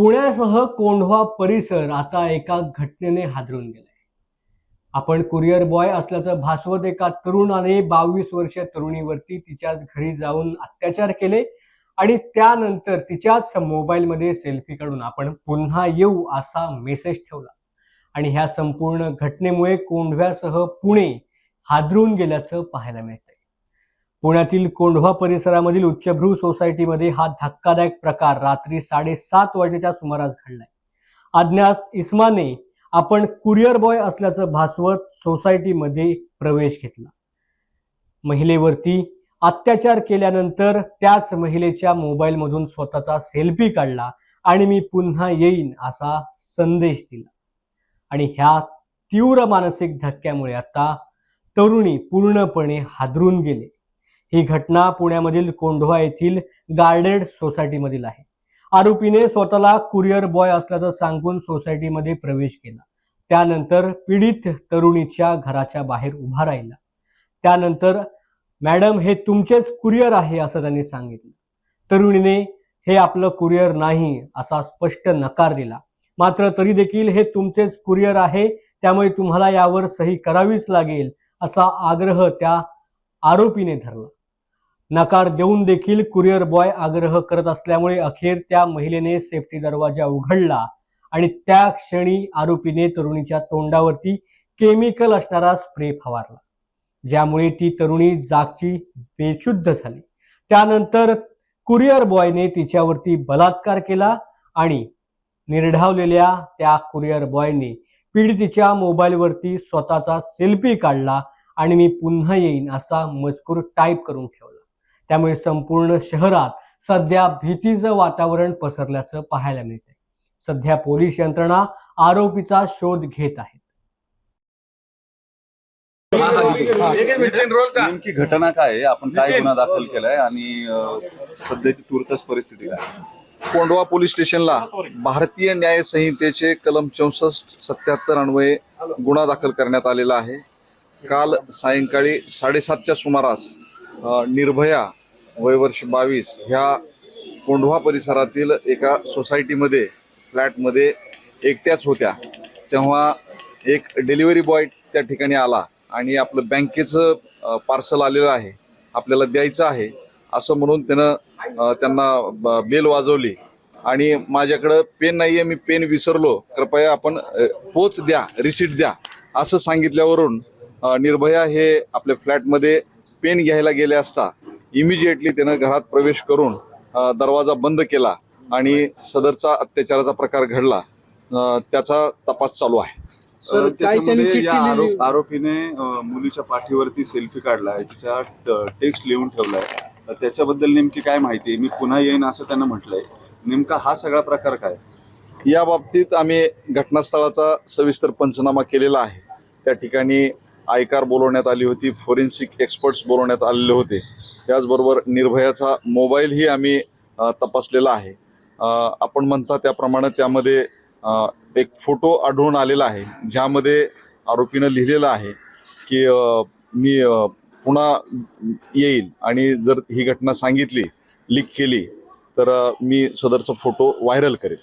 पुण्यासह कोंढवा परिसर आता एका घटनेने हादरून गेलाय. आपण कुरिअर बॉय असल्याचं भासवत एका तरुणाने बावीस वर्ष तरुणीवरती तिच्याच घरी जाऊन अत्याचार केले आणि त्यानंतर तिच्याच मोबाईलमध्ये सेल्फी काढून आपण पुन्हा येऊ असा मेसेज ठेवला. आणि ह्या संपूर्ण घटनेमुळे कोंढव्यासह पुणे हादरून गेल्याचं पाहायला मिळतं पुण्यातील कोंढवा परिसरामधील उच्चभ्रू सोसायटीमध्ये हा धक्कादायक प्रकार रात्री साडेसात वाजेच्या सुमारास घडलाय. अज्ञात इस्माने आपण कुरिअर बॉय असल्याचं भासवत सोसायटीमध्ये प्रवेश घेतला. महिलेवरती अत्याचार केल्यानंतर त्याच महिलेच्या मोबाईलमधून स्वतःचा सेल्फी काढला आणि मी पुन्हा येईन असा संदेश दिला. आणि ह्या तीव्र मानसिक धक्क्यामुळे आता तरुणी पूर्णपणे हादरून गेले. ही घटना पुण्यामधील कोंढवा येथील गार्डेड सोसायटीमधील आहे. आरोपीने स्वतःला कुरिअर बॉय असल्याचं सांगून सोसायटीमध्ये प्रवेश केला. त्यानंतर पीडित तरुणीच्या घराच्या बाहेर उभा राहिला. त्यानंतर मॅडम हे तुमचेच कुरिअर आहे असं त्यांनी सांगितलं. तरुणीने हे आपलं कुरिअर नाही असा स्पष्ट नकार दिला. मात्र तरी देखील हे तुमचेच कुरिअर आहे त्यामुळे तुम्हाला यावर सही करावीच लागेल असा आग्रह त्या आरोपीने धरला. नकार देऊन देखील कुरिअर बॉय आग्रह करत असल्यामुळे अखेर त्या महिलेने सेफ्टी दरवाजा उघडला आणि त्या क्षणी आरोपीने तरुणीच्या तोंडावरती केमिकल असणारा स्प्रे फवारला. ज्यामुळे ती तरुणी जागची बेशुद्ध झाली. त्यानंतर कुरिअर बॉयने तिच्यावरती बलात्कार केला आणि निर्ढावलेल्या त्या कुरिअर बॉयने पीडितीच्या मोबाईलवरती स्वतःचा सेल्फी काढला आणि मी पुन्हा येईन असा मजकूर टाईप करून ठेवला. त्यामुळे संपूर्ण शहरात सध्या भीतीचं वातावरण पसरल्याचं पाहायला मिळतंय. सध्या पोलीस यंत्रणा आरोपीचा शोध घेत आहे नेमकी घटना काय आहे? आपण काय गुन्हा दाखल केलाय आणि सध्याची तुर्तच परिस्थिती काय आहे? कोंडवा पोलीस स्टेशनला भारतीय न्याय संहितेचे कलम चौसष्ट सत्याहत्तर अन्वये गुन्हा दाखल करण्यात आलेला आहे. काल सायंकाळी साडेसातच्या सुमारास निर्भया वयवर्ष बावीस ह्या कोंढवा परिसरातील एका सोसायटीमध्ये फ्लॅटमध्ये एकट्याच होत्या. तेव्हा एक डिलिव्हरी बॉय त्या ठिकाणी आला आणि आपलं बँकेचं पार्सल आलेलं आहे. आपल्याला द्यायचं आहे. असं म्हणून त्यानं त्यांना ब- बेल वाजवली. आणि माझ्याकडं पेन नाही आहे मी पेन विसरलो. कृपया आपण पोच द्या रिसीट द्या. असं सांगितल्यावरून निर्भया हे आपल्या फ्लॅटमध्ये पेन घ्यायला गेले असता इमिजिएटली त्यानं घरात प्रवेश करून दरवाजा बंद केला आणि सदरचा अत्याचाराचा प्रकार घडला. त्याचा तपास चालू आहे. सर, या आरोप- आरोपीने मुलीच्या पाठीवरती सेल्फी काढलाय तिच्या टेक्स्ट लिहून ठेवलाय. तर त्याच्याबद्दल नेमकी काय माहिती आहे? मी पुन्हा येईन असं त्यानं म्हटलंय. नेमका हा सगळा प्रकार काय? या बाबतीत आम्ही घटनास्थळाचा सविस्तर पंचनामा केलेला आहे. त्या ठिकाणी आयकार बोलवण्यात आली होती फोरेन्सिक एक्सपर्ट्स बोलवण्यात आलेले होते. त्याचबरोबर निर्भयाचा मोबाईलही आम्ही तपासलेला आहे. आपण म्हणता त्याप्रमाणे त्यामध्ये एक फोटो आढळून आलेला आहे ज्यामध्ये आरोपीनं लिहिलेलं आहे की मी पुन्हा येईल आणि जर ही घटना सांगितली लीक केली तर मी सदरचा फोटो व्हायरल करेल.